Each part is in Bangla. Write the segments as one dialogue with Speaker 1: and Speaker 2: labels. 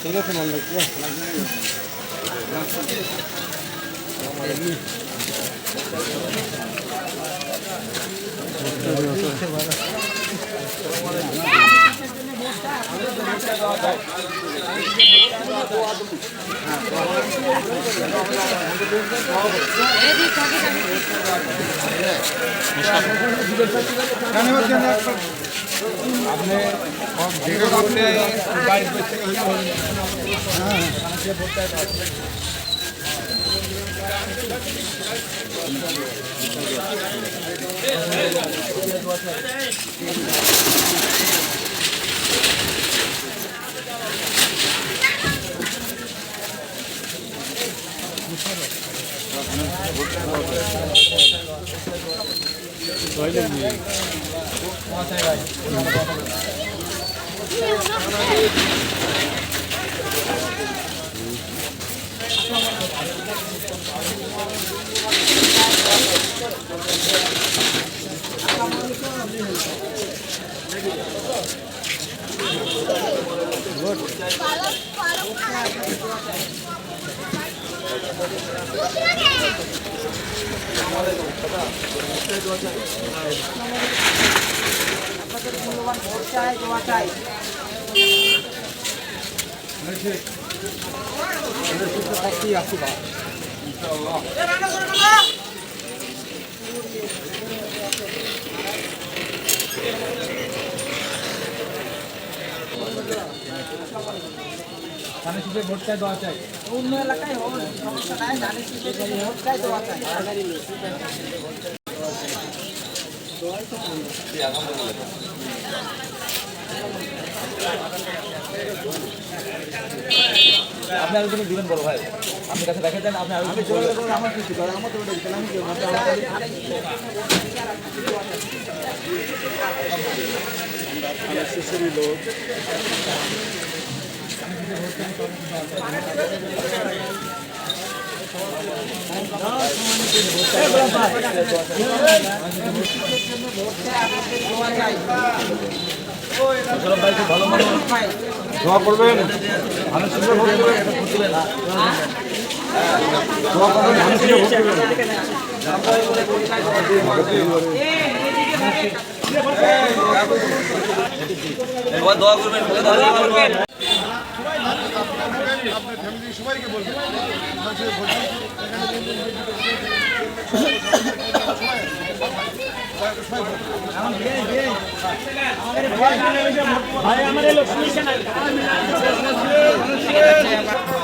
Speaker 1: ঠিক আছে মাল্লিক আপনি
Speaker 2: যেটা আপনি গাড়ি হ্যাঁ
Speaker 1: ভাই মূল্যবান ভোট চাই দোয়া চাই আসবা Thank you. অন্য এলাকায় হোক সমস্যা নাই জানি
Speaker 3: ভোট চাই দেওয়া চাই।
Speaker 1: আপনি আরও জন্য দিবেন বড় ভাই। আপনি কাছে রেখে দেন আপনি আরও কিছু আমার কিছু আমার তো ওটা দোয়া
Speaker 2: করবেন।
Speaker 1: আমি সুন্দর
Speaker 2: দোয়া করবেন
Speaker 1: আমি দোয়া করবেন সবাই দোয়া করবেন
Speaker 2: আপনার ফ্যামিলি সবাইকে বলবেন মানুষের ভোট দিন।
Speaker 4: আমরা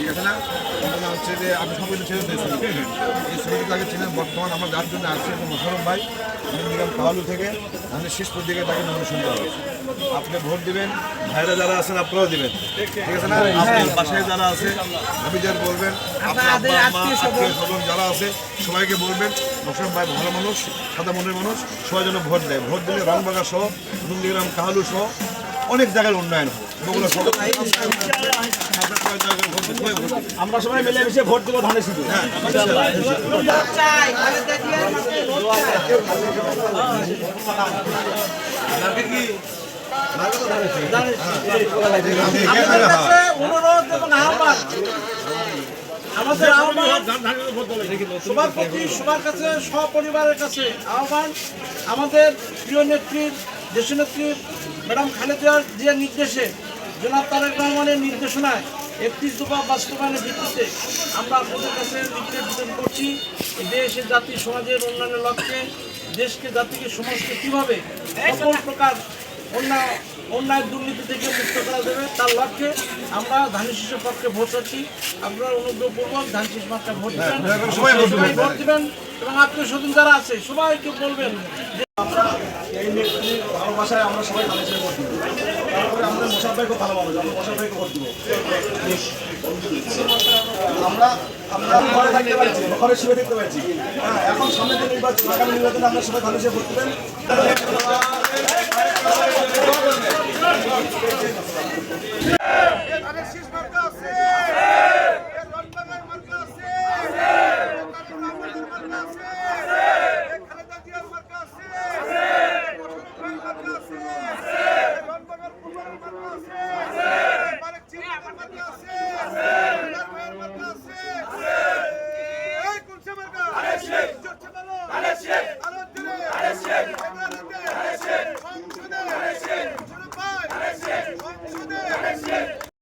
Speaker 2: ঠিক আছে না? ঘটনা হচ্ছে যে আমি সবাই ছেড়ে দিয়েছি এই ছবিটা আগে ছিলেন বর্তমান আমরা যার জন্য আসছি এবং মোশারফ ভাই নিলাম কাহালু থেকে ধানের শেষ পর্যায়ে তাকে নমিনেশন দেওয়া হবে আপনি ভোট দিবেন ভাইরা যারা আছেন আপনারাও দিবেন। ঠিক আছে না? আপনার বাসায় যারা আছে হাবিজার বলবেন আপনার আত্মীয় স্বজন। যারা আছে সবাইকে বলবেন মোশারফ ভাই ভালো মানুষ সাদা মনের মানুষ সবাই যেন ভোট দেয়। ভোট দিলে রংবাগা সহ নন্দীগ্রাম কাহালু সহ অনেক জায়গার উন্নয়ন হবে সবাই ভোট
Speaker 5: আমরা সবাই দেবো ধানের জিয়ার মাঠে ভোট চাই।
Speaker 2: আমি এখানে
Speaker 4: আমাদের আহ্বান সবার প্রতি সবার কাছে সপরিবারের কাছে আহ্বান আমাদের প্রিয় নেত্রীর দেশনেত্রী ম্যাডাম খালেদা জিয়ার নির্দেশে জনাব তারেক রহমানের নির্দেশনায় একত্রিশ দফা বাস্তবায়নের ভিত্তিতে আমরা আপনাদের কাছে বিতরণ করছি। দেশ জাতি সমাজের উন্নয়নের লক্ষ্যে দেশকে জাতিকে সমাজকে কীভাবে সকল প্রকার অন্যায় অন্যায় দুর্নীতি থেকে মুক্ত করা যাবে তার লক্ষ্যে আমরা ধানের শিশুর পক্ষে ভোট চাচ্ছি। আপনারা অনুগ্রহপূর্বক ধান শিশু মাত্রা ভোট দেবেন। সবাই ভোট দিবেন। সবাই ভোট দিবেন এবং আত্মীয় স্বজন যারা আছে সবাইকে বলবেন যে
Speaker 5: এই ভালোবাসায় আমরা সবাই ভালো আমরা আমরা আমরা ঘরে থাকতে পারছি, ঘরে দেখতে পারছি। হ্যাঁ এখন সামনে যে নির্বাচন, আগামী নির্বাচনে আমরা সবাই ভালো সে করতে দেবেন।
Speaker 4: আরে শেখ।